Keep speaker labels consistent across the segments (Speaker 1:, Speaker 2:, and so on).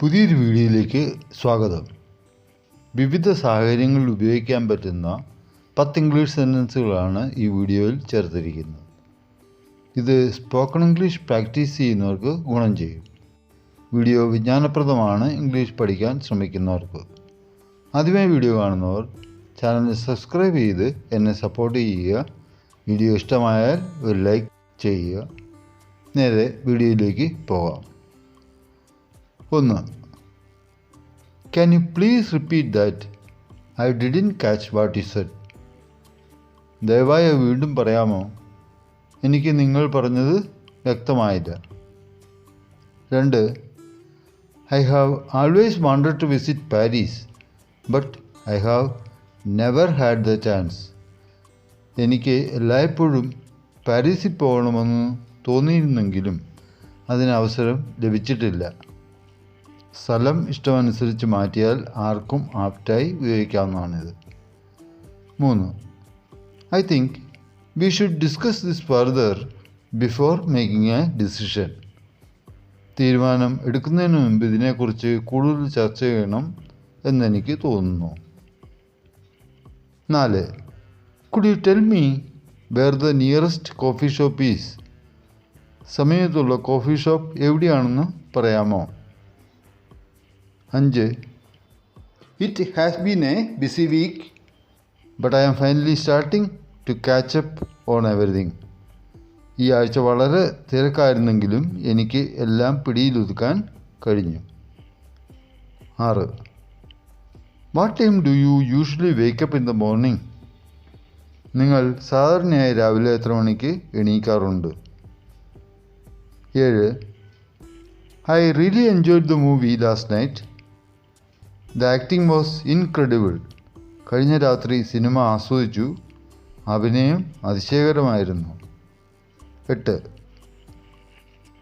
Speaker 1: പുതിയൊരു വീഡിയോയിലേക്ക് സ്വാഗതം. വിവിധ സാഹചര്യങ്ങളിൽ ഉപയോഗിക്കാൻ പറ്റുന്ന പത്ത് ഇംഗ്ലീഷ് സെന്റൻസുകളാണ് ഈ വീഡിയോയിൽ ചേർത്തിരിക്കുന്നത്. ഇത് സ്പോക്കൺ ഇംഗ്ലീഷ് പ്രാക്ടീസ് ചെയ്യുന്നവർക്ക് ഗുണം ചെയ്യും. വീഡിയോ വിജ്ഞാനപ്രദമാണ് ഇംഗ്ലീഷ് പഠിക്കാൻ ശ്രമിക്കുന്നവർക്ക്. ആദ്യമായി വീഡിയോ കാണുന്നവർ ചാനൽ സബ്സ്ക്രൈബ് ചെയ്ത് എന്നെ സപ്പോർട്ട് ചെയ്യുക. വീഡിയോ ഇഷ്ടമായാൽ ഒരു ലൈക്ക് ചെയ്യുക. നേരെ വീഡിയോയിലേക്ക് പോകാം. ഒന്ന്. Can you please repeat that I didn't catch what is said ദയവായി വീണ്ടും പറയാമോ? എനിക്ക് നിങ്ങൾ പറഞ്ഞത് വ്യക്തമായില്ല രണ്ട്. I have always wanted to visit Paris but I have never had the chance എനിക്ക് എല്ലായ്പ്പോഴും പാരീസിൽ പോകണമെന്ന് തോന്നിയിരുന്നെങ്കിലും അതിന് അവസരം ലഭിച്ചിട്ടില്ല. സ്ഥലം ഇഷ്ടമനുസരിച്ച് മാറ്റിയാൽ ആർക്കും ആപ്റ്റായി ഉപയോഗിക്കാവുന്നതാണിത്. മൂന്ന് I think we should discuss this further before making a decision. തീരുമാനം എടുക്കുന്നതിന് മുമ്പ് ഇതിനെക്കുറിച്ച് കൂടുതൽ ചർച്ച ചെയ്യണം എന്നെനിക്ക് തോന്നുന്നു. നാല് could you tell me where the nearest coffee shop is സമയത്തുള്ള കോഫി ഷോപ്പ് എവിടെയാണെന്ന് പറയാമോ? അഞ്ച്. It has been a busy week but I am finally starting to catch catch up on everything ഈ ആഴ്ച വളരെ തിരക്കായിരുന്നെങ്കിലും എനിക്ക് എല്ലാം പിടിയിലൊതുക്കാൻ കഴിഞ്ഞു. ആറ്. What time do you usually wake up in the morning നിങ്ങൾ സാധാരണയായി രാവിലെ എത്ര മണിക്ക് എണീക്കാറുണ്ട്? ഏഴ്. I really enjoyed the movie last night the acting was incredible കഴിഞ്ഞ രാത്രി സിനിമ ആസ്വദിച്ചു. അഭിനയം അതിശയകരമായിരുന്നു. എട്ട്.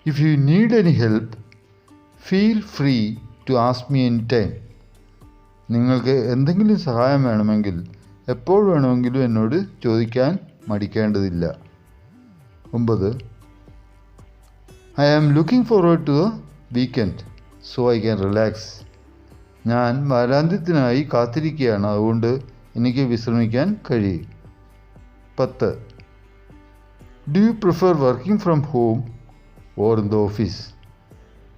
Speaker 1: If you need any help feel free to ask me any time നിങ്ങൾക്ക് എന്തെങ്കിലും സഹായം വേണമെങ്കിൽ എപ്പോൾ വേണമെങ്കിലും എന്നോട് ചോദിക്കാൻ മടിക്കേണ്ടതില്ല. ഒമ്പത്. I am looking forward to the weekend so I can relax ഞാൻ വാരാന്ത്യത്തിനായി കാത്തിരിക്കുകയാണ്. അതുകൊണ്ട് എനിക്ക് വിശ്രമിക്കാൻ കഴിയും. പത്ത്. Do you prefer working from home or in the office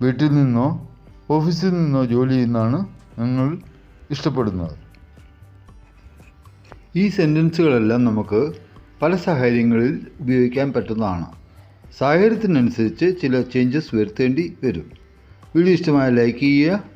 Speaker 1: വീട്ടിൽ നിന്നോ ഓഫീസിൽ നിന്നോ ജോലി ചെയ്യുന്നതാണ് നിങ്ങൾ ഇഷ്ടപ്പെടുന്നത്. ഈ സെന്റൻസുകളെല്ലാം നമുക്ക് പല സാഹചര്യങ്ങളിൽ ഉപയോഗിക്കാൻ പറ്റുന്നതാണ്. സാഹചര്യത്തിനനുസരിച്ച് ചില ചേഞ്ചസ് വരുത്തേണ്ടി വരും. വീഡിയോ ഇഷ്ടമായ ലൈക്ക് ചെയ്യുക